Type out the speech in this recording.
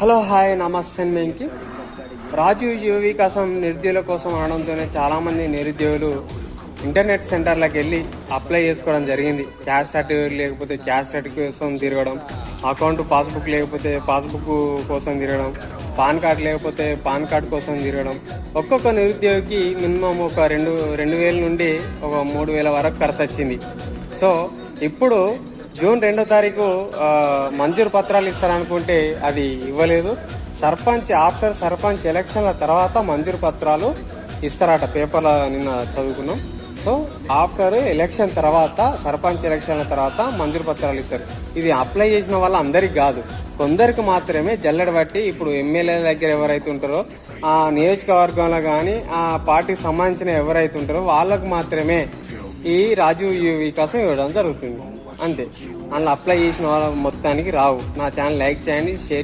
Hello hi నమస్తే మేంకి రాజు UV కోసం నిరుద్యోగుల కోసం అనడంతోనే చాలామంది నిరుద్యోగులు ఇంటర్నెట్ సెంటర్లకు వెళ్ళి అప్లై చేసుకోవడం జరిగింది. క్యాష్ సర్టిఫికేట్ లేకపోతే క్యాష్ సర్టిఫికేట్ కోసం తిరగడం అకౌంట్ పాస్బుక్ లేకపోతే పాస్బుక్ కోసం తిరగడం పాన్ కార్డ్ లేకపోతే పాన్ కార్డ్ కోసం తిరగడం. ఒక్కొక్క నిరుద్యోగికి మినిమం ఒక రెండు రెండు వేల నుండి ఒక మూడు వేల వరకు ఖర్చు వచ్చింది. సో ఇప్పుడు జూన్ రెండో తారీఖు మంజూరు పత్రాలు ఇస్తారనుకుంటే అది ఇవ్వలేదు. సర్పంచ్ ఆఫ్టర్ సర్పంచ్ ఎలక్షన్ల తర్వాత మంజూరు పత్రాలు ఇస్తారట పేపర్లో నిన్న చదువుకున్నాం. సో ఆఫ్టర్ ఎలక్షన్ తర్వాత సర్పంచ్ ఎలక్షన్ల తర్వాత మంజూరు పత్రాలు ఇస్తారు. ఇది అప్లై చేసిన వాళ్ళ అందరికి కాదు కొందరికి మాత్రమే జల్లెడ బట్టి ఇప్పుడు ఎమ్మెల్యే దగ్గర ఎవరైతే ఉంటారో ఆ నియోజకవర్గంలో కానీ ఆ పార్టీకి సంబంధించిన ఎవరైతే ఉంటారో వాళ్ళకు మాత్రమే ఈ రాజీవ్ యువ వికాసం ఇవ్వడం జరుగుతుంది. అంతే. అందులో అప్లై చేసిన వాళ్ళ మొత్తానికి రావు. నా ఛానల్ లైక్ చేయండి షేర్